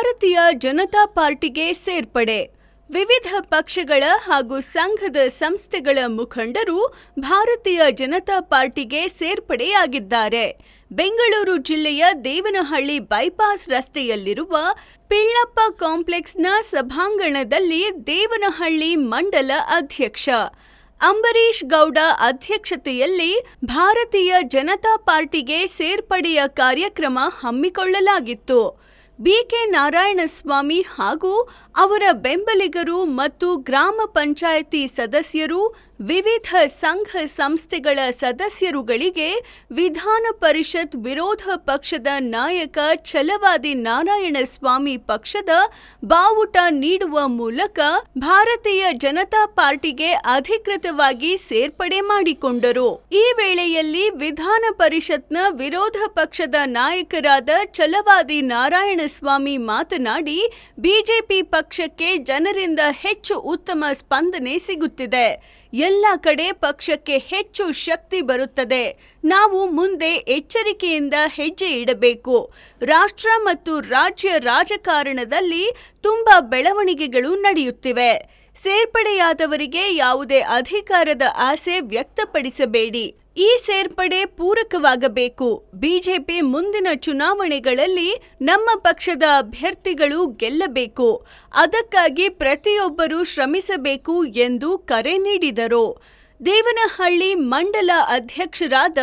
ಭಾರತೀಯ ಜನತಾ ಪಾರ್ಟಿಗೆ ಸೇರ್ಪಡೆ. ವಿವಿಧ ಪಕ್ಷಗಳ ಹಾಗೂ ಸಂಘದ ಸಂಸ್ಥೆಗಳ ಮುಖಂಡರು ಭಾರತೀಯ ಜನತಾ ಪಾರ್ಟಿಗೆ ಸೇರ್ಪಡೆಯಾಗಿದ್ದಾರೆ. ಬೆಂಗಳೂರು ಜಿಲ್ಲೆಯ ದೇವನಹಳ್ಳಿ ಬೈಪಾಸ್ ರಸ್ತೆಯಲ್ಲಿರುವ ಪಿಳ್ಳಪ್ಪ ಕಾಂಪ್ಲೆಕ್ಸ್ನ ಸಭಾಂಗಣದಲ್ಲಿ ದೇವನಹಳ್ಳಿ ಮಂಡಲ ಅಧ್ಯಕ್ಷ. ಅಂಬರೀಶ್ ಗೌಡ ಅಧ್ಯಕ್ಷತೆಯಲ್ಲಿ ಭಾರತೀಯ ಜನತಾ ಪಾರ್ಟಿಗೆ ಸೇರ್ಪಡೆಯ ಕಾರ್ಯಕ್ರಮ ಹಮ್ಮಿಕೊಳ್ಳಲಾಗಿತ್ತು. ಬಿಕೆ ನಾರಾಯಣಸ್ವಾಮಿ ಹಾಗೂ ಅವರ ಬೆಂಬಲಿಗರು ಮತ್ತು ಗ್ರಾಮ ಪಂಚಾಯಿತಿ ಸದಸ್ಯರು ವಿವಿಧ ಸಂಘ ಸಂಸ್ಥೆಗಳ ಸದಸ್ಯರುಗಳಿಗೆ ವಿಧಾನ ಪರಿಷತ್ ವಿರೋಧ ಪಕ್ಷದ ನಾಯಕ ಛಲವಾದಿ ನಾರಾಯಣಸ್ವಾಮಿ ಪಕ್ಷದ ಬಾವುಟ ನೀಡುವ ಮೂಲಕ ಭಾರತೀಯ ಜನತಾ ಪಾರ್ಟಿಗೆ ಅಧಿಕೃತವಾಗಿ ಸೇರ್ಪಡೆ ಮಾಡಿಕೊಂಡರು. ಈ ವೇಳೆಯಲ್ಲಿ ವಿಧಾನ ಪರಿಷತ್ನ ವಿರೋಧ ಪಕ್ಷದ ನಾಯಕರಾದ ಛಲವಾದಿ ನಾರಾಯಣಸ್ವಾಮಿ ಮಾತನಾಡಿ, ಬಿಜೆಪಿ ಪಕ್ಷಕ್ಕೆ ಜನರಿಂದ ಹೆಚ್ಚು ಉತ್ತಮ ಸ್ಪಂದನೆ ಸಿಗುತ್ತಿದೆ. ಎಲ್ಲ ಕಡೆ ಪಕ್ಷಕ್ಕೆ ಹೆಚ್ಚು ಶಕ್ತಿ ಬರುತ್ತದೆ. ನಾವು ಮುಂದೆ ಎಚ್ಚರಿಕೆಯಿಂದ ಹೆಜ್ಜೆ ಇಡಬೇಕು. ರಾಷ್ಟ್ರ ಮತ್ತು ರಾಜ್ಯ ರಾಜಕಾರಣದಲ್ಲಿ ತುಂಬಾ ಬೆಳವಣಿಗೆಗಳು ನಡೆಯುತ್ತಿವೆ. ಸೇರ್ಪಡೆಯಾದವರಿಗೆ ಯಾವುದೇ ಅಧಿಕಾರದ ಆಸೆ ವ್ಯಕ್ತಪಡಿಸಬೇಡಿ. ಈ ಸೇರ್ಪಡೆ ಪೂರಕವಾಗಬೇಕು. ಬಿಜೆಪಿ ಮುಂದಿನ ಚುನಾವಣೆಗಳಲ್ಲಿ ನಮ್ಮ ಪಕ್ಷದ ಅಭ್ಯರ್ಥಿಗಳು ಗೆಲ್ಲಬೇಕು. ಅದಕ್ಕಾಗಿ ಪ್ರತಿಯೊಬ್ಬರೂ ಶ್ರಮಿಸಬೇಕು ಎಂದು ಕರೆ ನೀಡಿದರು. ದೇವನಹಳ್ಳಿ ಮಂಡಲ ಅಧ್ಯಕ್ಷರಾದ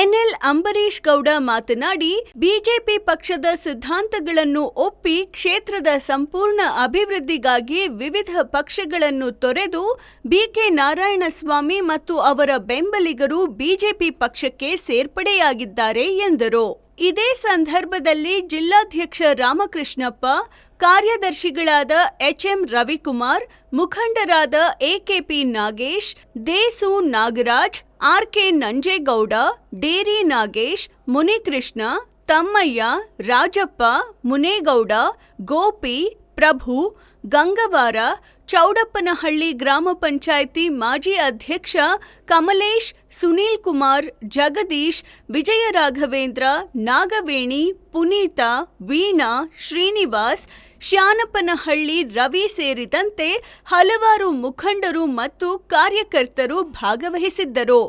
ಎನ್ಎಲ್. ಅಂಬರೀಶ್ ಗೌಡ ಮಾತನಾಡಿ, ಬಿಜೆಪಿ ಪಕ್ಷದ ಸಿದ್ಧಾಂತಗಳನ್ನು ಒಪ್ಪಿ ಕ್ಷೇತ್ರದ ಸಂಪೂರ್ಣ ಅಭಿವೃದ್ಧಿಗಾಗಿ ವಿವಿಧ ಪಕ್ಷಗಳನ್ನು ತೊರೆದು ಬಿಕೆ ನಾರಾಯಣಸ್ವಾಮಿ ಮತ್ತು ಅವರ ಬೆಂಬಲಿಗರು ಬಿಜೆಪಿ ಪಕ್ಷಕ್ಕೆ ಸೇರ್ಪಡೆಯಾಗಿದ್ದಾರೆ ಎಂದರು. ಇದೇ ಸಂದರ್ಭದಲ್ಲಿ ಜಿಲ್ಲಾಧ್ಯಕ್ಷ ರಾಮಕೃಷ್ಣಪ್ಪ ಕಾರ್ಯದರ್ಶಿಗಳಾದ ಎಚ್ಎಂ ರವಿಕುಮಾರ್, ಮುಖಂಡರಾದ AKP Nagesh, Desu Nagaraj, RK Nanjegowda, dairy Nagesh, Munikrishna, Thammaiah, Rajappa, Munegowda, Gopi, Prabhu, Gangavara Chowdappanahalli ಗ್ರಾಮ ಪಂಚಾಯಿತಿ ಮಾಜಿ ಅಧ್ಯಕ್ಷ ಕಮಲೇಶ್, ಸುನೀಲ್ ಕುಮಾರ್, ಜಗದೀಶ್ ವಿಜಯ ರಾಘವೇಂದ್ರ ನಾಗವೇಣಿ, ಪುನೀತ, ವೀಣಾ, ಶ್ರೀನಿವಾಸ್, ಶ್ಯಾನಪ್ಪನಹಳ್ಳಿ ರವಿ ಸೇರಿದಂತೆ ಹಲವಾರು ಮುಖಂಡರು ಮತ್ತು ಕಾರ್ಯಕರ್ತರು ಭಾಗವಹಿಸಿದ್ದರು.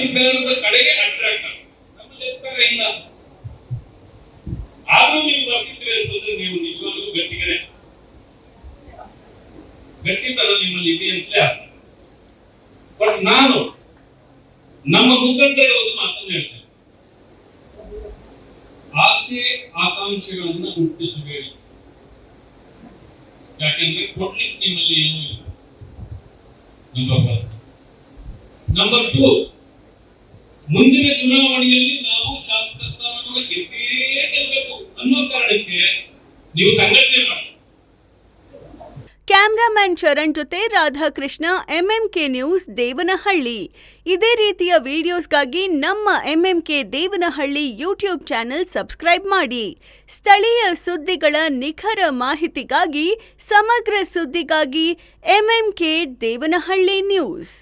ಅಧಿಕಾರದ ಕಡೆಗೆ ಅಟ್ರಾಕ್ಟ್ ಆಗುತ್ತೆ. ನಮ್ಮಲ್ಲಿ ಅಧಿಕಾರ ಇಲ್ಲ. ಆದ್ರೂ ನೀವು ಬರ್ತಿದ್ರೆ ಅಂತಂದ್ರೆ ನೀವು ನಿಜವಾಗ್ಲೂ ಗಟ್ಟಿಗರೆ ಗಟ್ಟಿತನ ನಿಮ್ಮಲ್ಲಿ ಇದೆ ಅಂತಲೇ ಅರ್ಥ. ಬಟ್ ನಾನು ನಮ್ಮ ಮುಖಂಡರ ಒಂದು ಮಾತನ್ನು ಹೇಳ್ತೇನೆ. ಆಸೆ, ಆಕಾಂಕ್ಷೆಗಳನ್ನ ಹುಟ್ಟಿಸಬೇಡಿ. ಯಾಕೆಂದ್ರೆ ಕೊಡ್ಲಿಕ್ಕೆ ನಿಮ್ಮಲ್ಲಿ ಏನೂ ಇಲ್ಲ. ನಂಬರ್ ಒನ್ ನಂಬರ್ ಟೂ ಮುಂದಿನ ಚುನಾವಣೆಯಲ್ಲಿ ನಾವು ಶಾಸಕ ಸ್ಥಾನವನ್ನು ಗೆದ್ದೇ ಗೆಲ್ಲಬೇಕು ಅನ್ನೋ ಕಾರಣಕ್ಕೆ ನೀವು ಸಂಘಟನೆ ಮಾಡಿ. ಕ್ಯಾಮ್ರಾಮನ್ ಚರಣ್ ಜೊತೆ ರಾಧಾಕೃಷ್ಣ ಎಂಎಂಕೆ ನ್ಯೂಸ್ ದೇವನಹಳ್ಳಿ. ಇದೇ ರೀತಿಯ ವಿಡಿಯೋಸ್ಗಾಗಿ ನಮ್ಮ MMK Devanahalli YouTube channel subscribe ಮಾಡಿ. ಸ್ಥಳೀಯ ಸುದ್ದಿಗಳ ನಿಖರ ಮಾಹಿತಿಗಾಗಿ, ಸಮಗ್ರ ಸುದ್ದಿಗಾಗಿ ಎಂಎಂಕೆ ದೇವನಹಳ್ಳಿ ನ್ಯೂಸ್